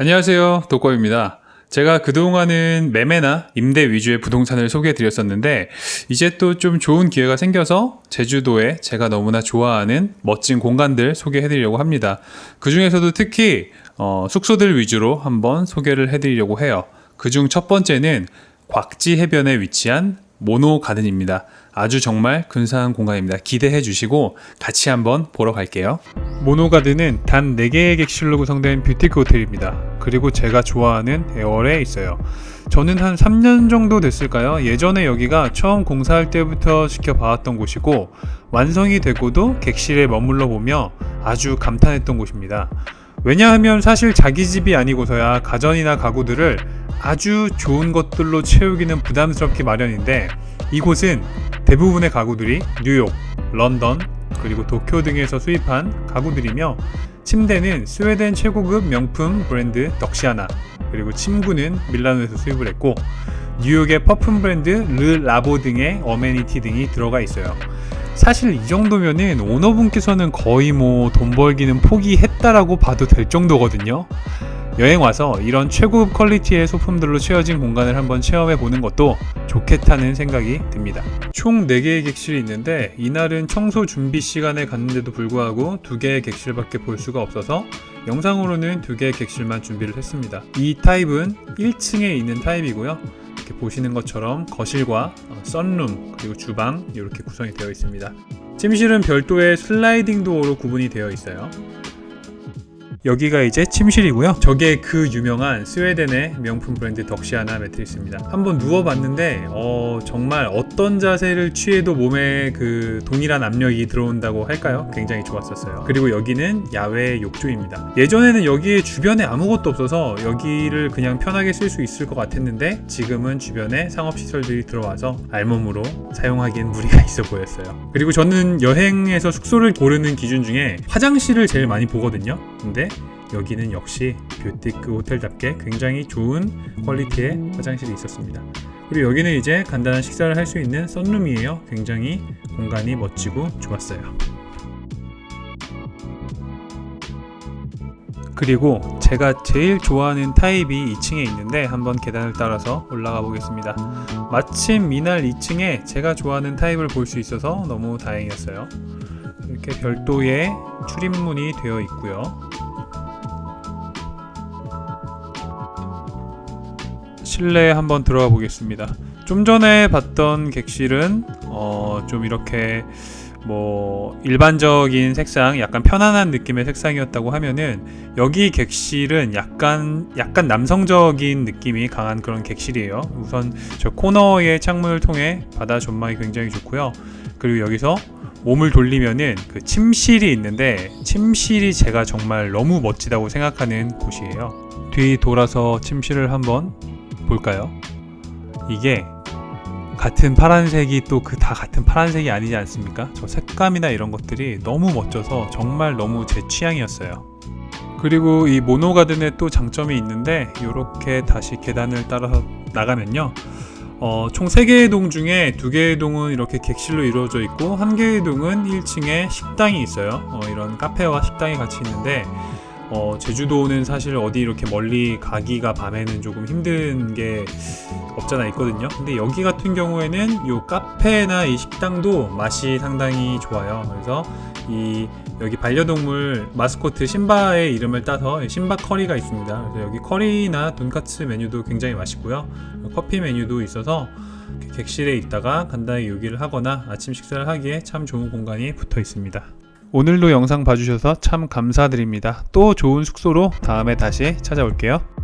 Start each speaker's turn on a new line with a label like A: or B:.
A: 안녕하세요. 독거입니다. 제가 그동안은 매매나 임대 위주의 부동산을 소개해 드렸었는데, 이제 또 좀 좋은 기회가 생겨서 제주도에 제가 너무나 좋아하는 멋진 공간들 소개해 드리려고 합니다. 그 중에서도 특히, 어, 숙소들 위주로 한번 소개를 해 드리려고 해요. 그중 첫 번째는 곽지 해변에 위치한 모노 가든입니다. 아주 정말 근사한 공간입니다. 기대해 주시고 같이 한번 보러 갈게요. 모노 가든은 단 4개의 객실로 구성된 뷰티크 호텔입니다. 그리고 제가 좋아하는 에어에 있어요. 저는 한 3년 정도 됐을까요? 예전에 여기가 처음 공사할 때부터 지켜봐왔던 곳이고 완성이 되고도 객실에 머물러 보며 아주 감탄했던 곳입니다. 왜냐하면 사실 자기 집이 아니고서야 가전이나 가구들을 아주 좋은 것들로 채우기는 부담스럽기 마련인데 이곳은 대부분의 가구들이 뉴욕, 런던, 그리고 도쿄 등에서 수입한 가구들이며 침대는 스웨덴 최고급 명품 브랜드 덕시아나 그리고 침구는 밀라노에서 수입을 했고 뉴욕의 퍼퓸 브랜드 르 라보 등의 어메니티 등이 들어가 있어요. 사실 이 정도면은 오너분께서는 거의 뭐 돈 벌기는 포기했다라고 봐도 될 정도거든요. 여행 와서 이런 최고급 퀄리티의 소품들로 채워진 공간을 한번 체험해 보는 것도 좋겠다는 생각이 듭니다. 총 4개의 객실이 있는데 이날은 청소 준비 시간에 갔는데도 불구하고 2개의 객실밖에 볼 수가 없어서 영상으로는 2개의 객실만 준비를 했습니다. 이 타입은 1층에 있는 타입이고요. 이렇게 보시는 것처럼 거실과 어, 썬룸 그리고 주방 이렇게 구성이 되어 있습니다. 침실은 별도의 슬라이딩 도어로 구분이 되어 있어요. 여기가 이제 침실이고요. 저게 그 유명한 스웨덴의 명품 브랜드 덕시아나 매트리스입니다. 한번 누워봤는데 어, 정말 어떤 자세를 취해도 몸에 그 동일한 압력이 들어온다고 할까요? 굉장히 좋았었어요. 그리고 여기는 야외 욕조입니다. 예전에는 여기에 주변에 아무것도 없어서 여기를 그냥 편하게 쓸 수 있을 것 같았는데 지금은 주변에 상업시설들이 들어와서 알몸으로 사용하기엔 무리가 있어 보였어요. 그리고 저는 여행에서 숙소를 고르는 기준 중에 화장실을 제일 많이 보거든요. 근데 여기는 역시 뷰티크 호텔답게 굉장히 좋은 퀄리티의 화장실이 있었습니다. 그리고 여기는 이제 간단한 식사를 할 수 있는 썬룸이에요. 굉장히 공간이 멋지고 좋았어요. 그리고 제가 제일 좋아하는 타입이 2층에 있는데 한번 계단을 따라서 올라가 보겠습니다. 마침 이날 2층에 제가 좋아하는 타입을 볼 수 있어서 너무 다행이었어요. 이렇게 별도의 출입문이 되어 있고요. 실내에 한번 들어가 보겠습니다. 좀 전에 봤던 객실은 어, 좀 이렇게 뭐 일반적인 색상, 약간 편안한 느낌의 색상이었다고 하면은 여기 객실은 약간 약간 남성적인 느낌이 강한 그런 객실이에요. 우선 저 코너의 창문을 통해 바다 전망이 굉장히 좋고요. 그리고 여기서 몸을 돌리면은 그 침실이 있는데 침실이 제가 정말 너무 멋지다고 생각하는 곳이에요. 뒤 돌아서 침실을 한번 볼까요? 이게 같은 파란색이 또 그 다 같은 파란색이 아니지 않습니까? 저 색감이나 이런 것들이 너무 멋져서 정말 너무 제 취향이었어요. 그리고 이 모노가든에 또 장점이 있는데 이렇게 다시 계단을 따라서 나가면요. 어, 총 3개의 동 중에 2개의 동은 이렇게 객실로 이루어져 있고 1개의 동은 1층에 식당이 있어요. 어, 이런 카페와 식당이 같이 있는데 어, 제주도는 사실 어디 이렇게 멀리 가기가 밤에는 조금 힘든 게 없잖아 있거든요. 근데 여기 같은 경우에는 이 카페나 이 식당도 맛이 상당히 좋아요. 그래서 이 여기 반려동물 마스코트 신바의 이름을 따서 신바 커리가 있습니다. 그래서 여기 커리나 돈까츠 메뉴도 굉장히 맛있고요. 커피 메뉴도 있어서 객실에 있다가 간단히 요기를 하거나 아침 식사를 하기에 참 좋은 공간이 붙어 있습니다. 오늘도 영상 봐주셔서 참 감사드립니다. 또 좋은 숙소로 다음에 다시 찾아올게요.